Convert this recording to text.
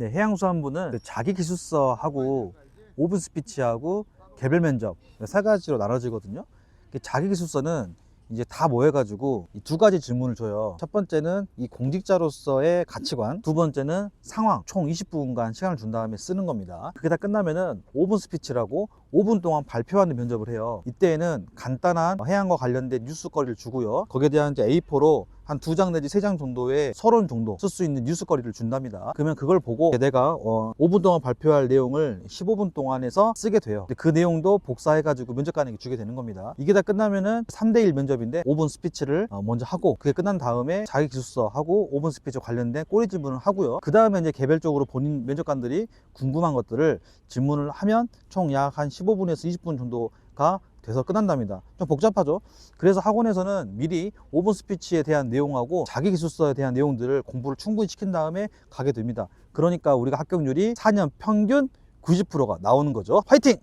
네, 해양수산부는 그 자기 기술서하고 오픈 스피치하고 개별 면접 세 가지로 나눠지거든요. 그 자기 기술서는 이제 다 모여가지고 이두 가지 질문을 줘요. 첫 번째는 이 공직자로서의 가치관, 두 번째는 상황, 총 20분간 시간을 준 다음에 쓰는 겁니다. 그게 다 끝나면은 5분 스피치라고 5분 동안 발표하는 면접을 해요. 이때에는 간단한 해양과 관련된 뉴스거리를 주고요. 거기에 대한 이제 A4로 한 두 장 내지 세 장 정도의 서론 정도 쓸 수 있는 뉴스거리를 준답니다. 그러면 그걸 보고 내가 어, 5분 동안 발표할 내용을 15분 동안에서 쓰게 돼요. 그 내용도 복사해가지고 면접관에게 주게 되는 겁니다. 이게 다 끝나면은 3대1 면접인데 5분 스피치를 어, 먼저 하고 그게 끝난 다음에 자기 기술서 하고 5분 스피치 관련된 꼬리 질문을 하고요. 그 다음에 이제 개별적으로 본인 면접관들이 궁금한 것들을 질문을 하면 총 약 한 15분에서 20분 정도가 돼서 끝난답니다. 좀 복잡하죠? 그래서 학원에서는 미리 5분 스피치에 대한 내용하고 자기 기술서에 대한 내용들을 공부를 충분히 시킨 다음에 가게 됩니다. 그러니까 우리가 합격률이 4년 평균 90%가 나오는 거죠. 화이팅!